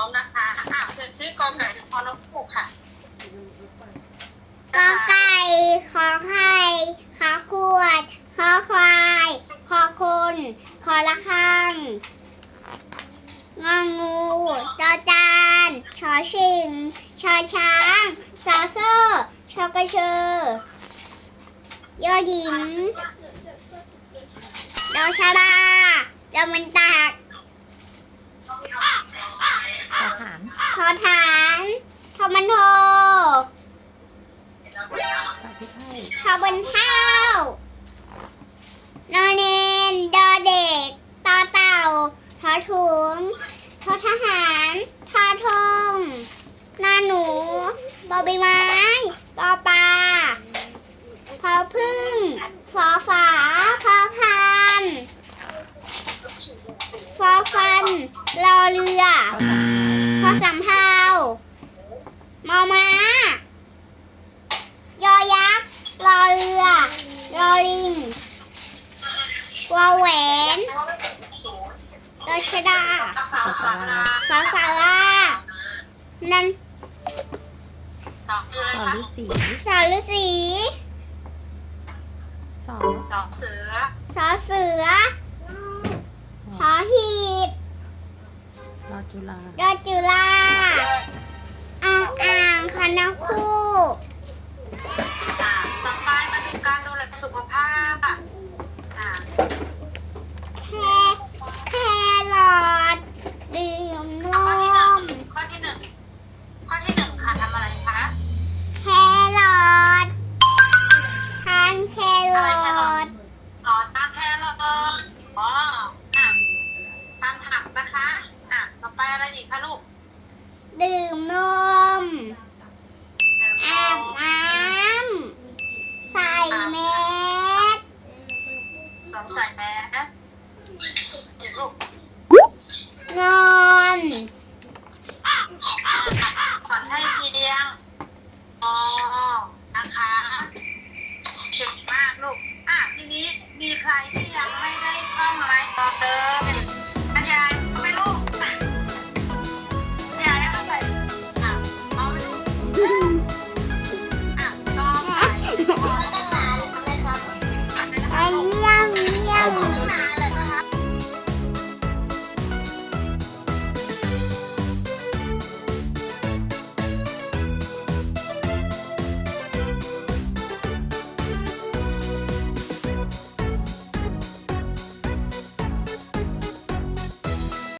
อะเขียนชื่อกอไก่ถึงพอนกฮูกค่ะกอไก่ขอไข่ขอขวดขอควายขอคนขอละคังงองูจอจานชอชิงชอช้างซอโซ่ชอกระเชอยอหญิงดอชาดาดอมันตาก ขอถาม ขอฐานท อมันโทสาธิตให้ทอบนเท้านอนเนนดอเด็กตอเต่าทอถุงทอทหารทอทงนอนหนูบอใบไม้ปอปลาพอพึ่งฟอฝาพอพันฟอฟันรอเรือพอสำเภา มอม้ายอยักษ์รอเรือรอลิงวอแหวนรอชดาสาวสาราสอสารานันสองคืออะไรสอคะฤาษีสอฤาษีสอสองเสือสอเสือหอหีบรอจุฬาดอจุฬาอ่าง อ่างคณะคู่อ่าต่อไปมาถึงการดูแลสุขภาพอะอ่าแคแครอทดื่มนข้อที่หนึ่งมข้อที่หนึ่งข้อที่หนึ่งค่ะทำอะไรคะแครอททานแครอะไรอแครอททอ๋อทานแครอทอ๋ออะทานผักนะคะอะต่อไปอะไรอีกคะลูก ดื่มนม บน้ำใส่แมสสองใส่แมสลูกนอนสอนให้ทีเดียงอ๋อนะคะเก่งมากลูก อะทีนี้มีใครที่ยังไม่